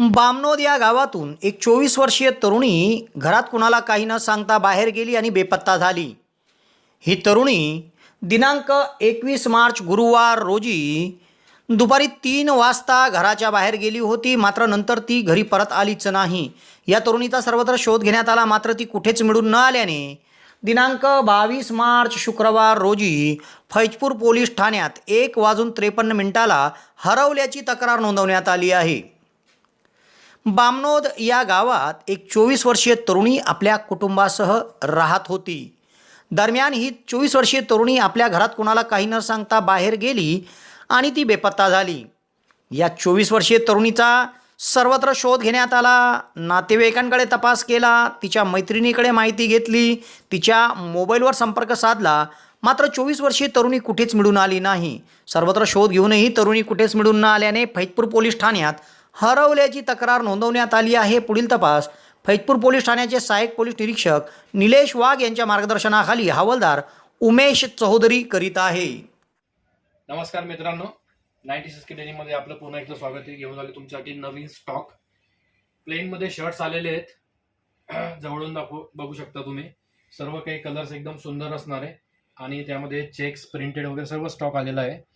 बामनोद या गावातून एक चोवीस वर्षीय तरुणी घरात कुणाला काही न सांगता बाहेर गेली आणि बेपत्ता झाली. ही तरुणी दिनांक एकवीस मार्च गुरुवार रोजी दुपारी तीन वाजता घराच्या बाहेर गेली होती मात्र नंतर ती घरी परत आलीच नाही. या तरुणीचा सर्वत्र शोध घेण्यात आला मात्र ती कुठेच मिळून न आल्याने दिनांक बावीस मार्च शुक्रवार रोजी फैजपूर पोलीस ठाण्यात एक वाजून त्रेपन्न मिनिटाला हरवल्याची तक्रार नोंदवण्यात आली आहे. बामनोद या गावात एक चोवीस वर्षीय तरुणी आपल्या कुटुंबासह राहत होती. दरम्यान ही चोवीस वर्षीय तरुणी आपल्या घरात कोणाला काही न सांगता बाहेर गेली आणि ती बेपत्ता झाली. या चोवीस वर्षीय तरुणीचा सर्वत्र शोध घेण्यात आला नातेवाईकांकडे तपास केला तिच्या मैत्रिणीकडे माहिती घेतली तिच्या मोबाईलवर संपर्क साधला. मात्र चोवीस वर्षीय तरुणी कुठेच मिळून आली नाही. सर्वत्र शोध घेऊनही तरुणी कुठेच मिळून न आल्याने फैतपूर पोलीस ठाण्यात हरवल्याची तक्रार नोंदवण्यात आली आहे. पुढील तपास. फैजपूर पोलीस ठाण्याचे सहाय्यक पोलीस निरीक्षक निलेश वाघ यांच्या मार्गदर्शनाखाली हवालदार उमेश चौधरी करीत आहे. नमस्कार मित्रांनो. नाईन्टी सिक्स डेनीमध्ये आपलं पुन्हा एकदा स्वागत आहे. घेऊन आले तुमच्यासाठी नवीन स्टॉक प्लेनमध्ये शर्ट्स आलेले आहेत. जवळून दाखवू बघू शकता तुम्ही. सर्व काही कलर्स एकदम सुंदर असणार आहे. आणि त्यामध्ये चेक्स प्रिंटेड वगैरे सर्व स्टॉक आलेला आहे.